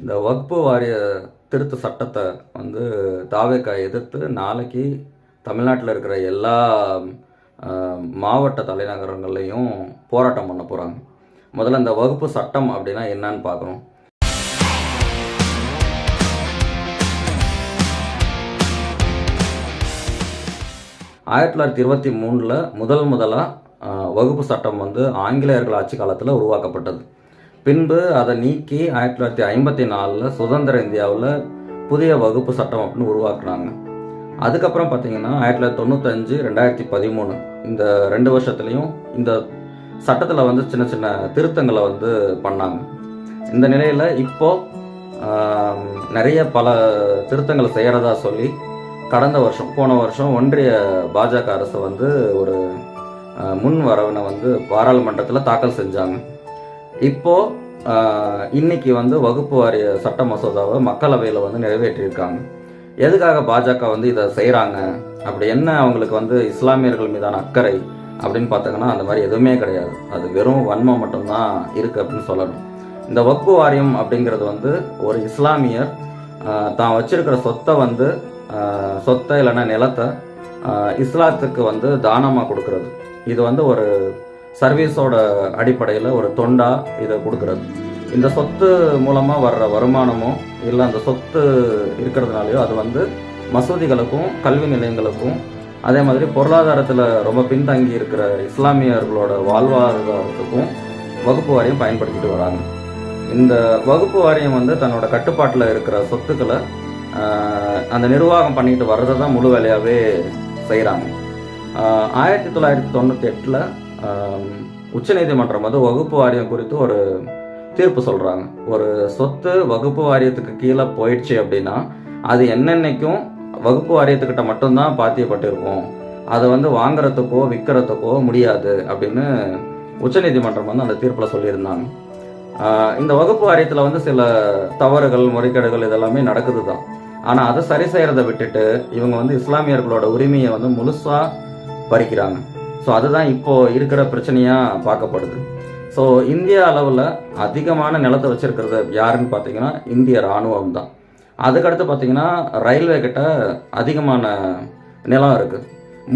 இந்த வக்பு வாரிய திருத்த சட்டத்தை வந்து தாவேக்கா எதிர்த்து நாளைக்கு தமிழ்நாட்டில் இருக்கிற எல்லா மாவட்ட தலைநகரங்கள்லையும் போராட்டம் பண்ண போகிறாங்க முதல்ல இந்த வகுப்பு சட்டம் அப்படின்னா என்னன்னு பார்க்கணும். ஆயிரத்தி தொள்ளாயிரத்தி இருபத்தி மூணில் முதல் முதலாக வகுப்பு சட்டம் வந்து ஆங்கிலேயர்கள் ஆட்சி காலத்தில் உருவாக்கப்பட்டது. பின்பு அதை நீக்கி ஆயிரத்தி தொள்ளாயிரத்தி ஐம்பத்தி நாலில் சுதந்திர இந்தியாவில் புதிய வகுப்பு சட்டம் அப்படின்னு உருவாக்குனாங்க. அதுக்கப்புறம் பார்த்தீங்கன்னா ஆயிரத்தி தொள்ளாயிரத்தி தொண்ணூத்தஞ்சு ரெண்டாயிரத்தி பதிமூணு. இந்த ரெண்டு வருஷத்துலேயும் இந்த சட்டத்தில் வந்து சின்ன சின்ன திருத்தங்களை வந்து பண்ணாங்க. இந்த நிலையில் இப்போது நிறைய பல திருத்தங்களை செய்கிறதா சொல்லி கடந்த வருஷம் போன வருஷம் ஒன்றிய பாஜக அரசு வந்து ஒரு முன் வரவினை வந்து பாராளுமன்றத்தில் தாக்கல் செஞ்சாங்க. இப்போ இன்னைக்கு வந்து வகுப்பு வாரிய சட்ட மசோதாவை மக்களவையில் வந்து நிறைவேற்றியிருக்காங்க. எதுக்காக பாஜக வந்து இதை செய்கிறாங்க அப்படி என்ன அவங்களுக்கு வந்து இஸ்லாமியர்கள் மீதான அக்கறை அப்படின்னு பார்த்தோங்கன்னா அந்த மாதிரி எதுவுமே கிடையாது. அது வெறும் வன்மம் மட்டும்தான் இருக்குது அப்படின்னு சொல்லணும். இந்த வக்பு வாரியம் அப்படிங்கிறது வந்து ஒரு இஸ்லாமியர் தான் வச்சிருக்கிற சொத்தை வந்து சொத்தை இல்லைன்னா நிலத்தை இஸ்லாத்துக்கு வந்து தானமாக கொடுக்கறது. இது வந்து ஒரு சர்வீஸோட அடிப்படையில் ஒரு தொண்டா இதை கொடுக்குறது. இந்த சொத்து மூலமாக வர்ற வருமானமோ இல்லை அந்த சொத்து இருக்கிறதுனாலையோ அது வந்து மசூதிகளுக்கும் கல்வி நிலையங்களுக்கும் அதே மாதிரி பொருளாதாரத்தில் ரொம்ப பின்தங்கி இருக்கிற இஸ்லாமியர்களோட வாழ்வாதாரத்துக்கும் வகுப்பு வாரியம் பயன்படுத்திட்டு வராங்க. இந்த வகுப்பு வாரியம் வந்து தன்னோட கட்டுப்பாட்டில் இருக்கிற சொத்துக்களை அந்த நிர்வாகம் பண்ணிட்டு வர்றதை தான் முழு வேலையாகவே செய்கிறாங்க ஆயிரத்தி தொள்ளாயிரத்தி தொண்ணூற்றி எட்டில் உச்சநீதிமன்றம் வந்து வகுப்பு வாரியம் குறித்து ஒரு தீர்ப்பு சொல்கிறாங்க ஒரு சொத்து வகுப்பு வாரியத்துக்கு கீழே போயிடுச்சு அப்படின்னா அது என்னென்னைக்கும் வகுப்பு வாரியத்துக்கிட்ட மட்டும்தான் பாத்தியப்பட்டிருக்கும். அதை வந்து வாங்குறதுக்கோ விற்கிறதுக்கோ முடியாது அப்படின்னு உச்சநீதிமன்றம் வந்து அந்த தீர்ப்பில் சொல்லியிருந்தாங்க. இந்த வகுப்பு வாரியத்தில் வந்து சில தவறுகள் முறைகேடுகள் இதெல்லாமே நடக்குது தான் ஆனால் அதை சரி செய்கிறத விட்டுட்டு இவங்க வந்து இஸ்லாமியர்களோட உரிமையை வந்து முழுசாக பறிக்கிறாங்க. ஸோ அதுதான் இப்போது இருக்கிற பிரச்சனையாக பார்க்கப்படுது. ஸோ இந்திய அளவில் அதிகமான நிலத்தை வச்சுருக்கிறது யாருன்னு பார்த்தீங்கன்னா இந்திய இராணுவம் தான். அதுக்கடுத்து பார்த்தீங்கன்னா ரயில்வே கிட்ட அதிகமான நிலம் இருக்குது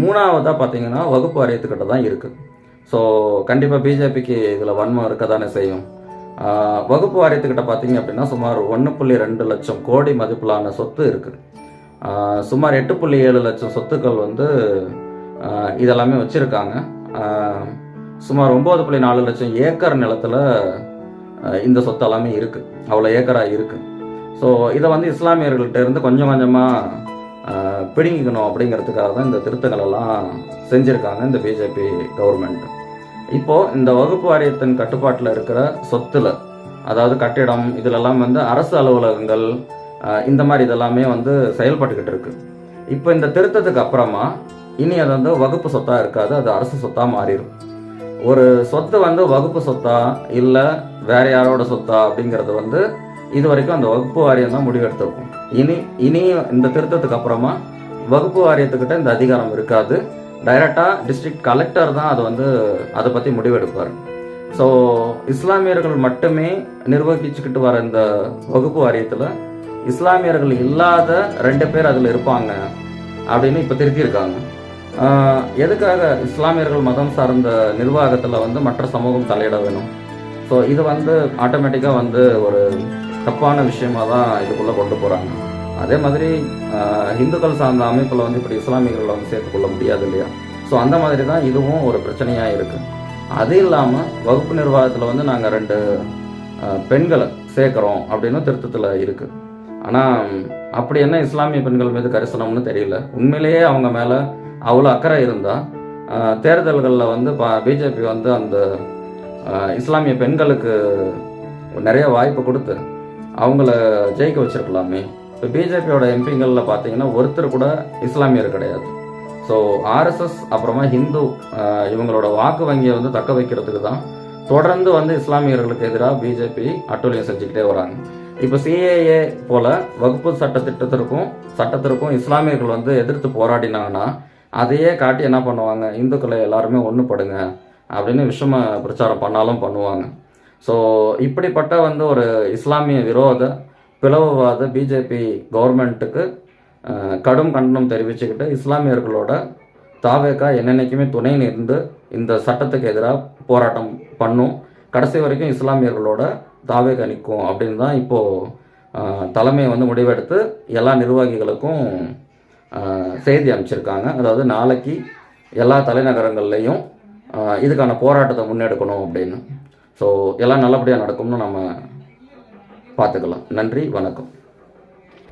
மூணாவதாக பார்த்தீங்கன்னா வகுப்பு வாரியத்துக்கிட்ட தான் இருக்குது ஸோ கண்டிப்பாக பிஜேபிக்கு இதில் வன்மம் இருக்க தானே செய்யும் வகுப்பு வாரியத்துக்கிட்ட பார்த்தீங்க அப்படின்னா சுமார் ஒன்று புள்ளி ரெண்டு லட்சம் கோடி மதிப்பிலான சொத்து இருக்குது சுமார் எட்டு புள்ளி ஏழு லட்சம் சொத்துக்கள் வந்து இதெல்லாமே வச்சுருக்காங்க. சுமார் ஒம்பது புள்ளி நாலு லட்சம் ஏக்கர் நிலத்தில் இந்த சொத்து எல்லாமே இருக்குது அவ்வளோ ஏக்கராக இருக்குது ஸோ இதை வந்து இஸ்லாமியர்கள்ட்ட இருந்து கொஞ்சம் கொஞ்சமாக பிடுங்கிக்கணும் அப்படிங்கிறதுக்காக தான் இந்த திருத்தங்கள் எல்லாம் செஞ்சுருக்காங்க இந்த பிஜேபி கவர்மெண்ட் இப்போது இந்த வகுப்பு வாரியத்தின் கட்டுப்பாட்டில் இருக்கிற சொத்துல அதாவது கட்டிடம் இதிலெல்லாம் வந்து அரசு அலுவலகங்கள் இந்த மாதிரி இதெல்லாமே வந்து செயல்பட்டுக்கிட்டு இருக்கு. இப்போ இந்த திருத்தத்துக்கு அப்புறமா இனி அது வந்து வகுப்பு சொத்தாக இருக்காது அது அரசு சொத்தாக மாறிடும் ஒரு சொத்து வந்து வகுப்பு சொத்தா இல்லை வேற யாரோட சொத்தா அப்படிங்கிறது வந்து இது வரைக்கும் அந்த வகுப்பு வாரியம் தான் முடிவெடுத்திருக்கும். இனி இனி இந்த திருத்தத்துக்கு அப்புறமா வகுப்பு வாரியத்துக்கிட்ட இந்த அதிகாரம் இருக்காது. டைரக்டாக டிஸ்ட்ரிக்ட் கலெக்டர் தான் அது வந்து அதை பற்றி முடிவெடுப்பார். ஸோ இஸ்லாமியர்கள் மட்டுமே நிர்வகிச்சுக்கிட்டு வர இந்த வகுப்பு வாரியத்தில் இஸ்லாமியர்கள் இல்லாத ரெண்டு பேர் அதில் இருப்பாங்க அப்படின்னு இப்போ திருத்தியிருக்காங்க. எதுக்காக இஸ்லாமியர்கள் மதம் சார்ந்த நிர்வாகத்தில் வந்து மற்ற சமூகம் தலையிட வேணும்? ஸோ இது வந்து ஆட்டோமேட்டிக்காக வந்து ஒரு தப்பான விஷயமா தான் இதுக்குள்ளே கொண்டு போகிறாங்க அதே மாதிரி இந்துக்கள் சார்ந்த அமைப்பில் வந்து இப்படி இஸ்லாமியர்களை வந்து சேர்த்துக்கொள்ள முடியாது இல்லையா? ஸோ அந்த மாதிரி தான் இதுவும் ஒரு பிரச்சனையாக இருக்குது அது இல்லாமல் வகுப்பு நிர்வாகத்தில் வந்து நாங்கள் ரெண்டு பெண்களை சேர்க்குறோம் அப்படின்னு திருத்தத்தில் இருக்குது ஆனால் அப்படி என்ன இஸ்லாமிய பெண்கள் மீது கரிசனம்னு தெரியல. உண்மையிலேயே அவங்க மேலே அவ்வளோ அக்கறை இருந்தால் தேர்தல்களில் வந்து பிஜேபி வந்து அந்த இஸ்லாமிய பெண்களுக்கு நிறைய வாய்ப்பு கொடுத்து அவங்கள ஜெயிக்க வச்சிருக்கலாமே. இப்போ பிஜேபியோட எம்பிங்களில் பார்த்தீங்கன்னா ஒருத்தர் கூட இஸ்லாமியர் கிடையாது. ஸோ ஆர்எஸ்எஸ் அப்புறமா ஹிந்து இவங்களோட வாக்கு வங்கியை வந்து தக்க வைக்கிறதுக்கு தான் தொடர்ந்து வந்து இஸ்லாமியர்களுக்கு எதிராக பிஜேபி அட்டூழியம் செஞ்சுக்கிட்டே வராங்க. இப்போ சிஏஏ போல வகுப்பு சட்ட திட்டத்திற்கும் சட்டத்திற்கும் இஸ்லாமியர்கள் வந்து எதிர்த்து போராடினாங்கன்னா அதையே காட்டி என்ன பண்ணுவாங்க? இந்துக்களை எல்லாருமே ஒன்றுபடுங்க அப்படின்னு விஷம பிரச்சாரம் பண்ணாலும் பண்ணுவாங்க. ஸோ இப்படிப்பட்ட வந்து ஒரு இஸ்லாமிய விரோத பிளவுவாத பிஜேபி கவர்மெண்ட்டுக்கு கடும் கண்டனம் தெரிவிச்சுக்கிட்டு இஸ்லாமியர்களோட தாவேக்கா என்னென்னைக்குமே துணை நின்று இந்த சட்டத்துக்கு எதிராக போராட்டம் பண்ணும். கடைசி வரைக்கும் இஸ்லாமியர்களோட தாவேக்கா நிற்கும் அப்படின்னு தான் இப்போது தலைமை வந்து முடிவெடுத்து எல்லா நிர்வாகிகளுக்கும் செய்தி அனுப்பிச்சிருக்காங்க. அதாவது நாளைக்கு எல்லா தலைநகரங்கள்லையும் இதுக்கான போராட்டத்தை முன்னெடுக்கணும் அப்படின்னு. ஸோ எல்லாம் நல்லபடியாக நடக்கும்னு நம்ம பார்த்துக்கலாம். நன்றி வணக்கம்.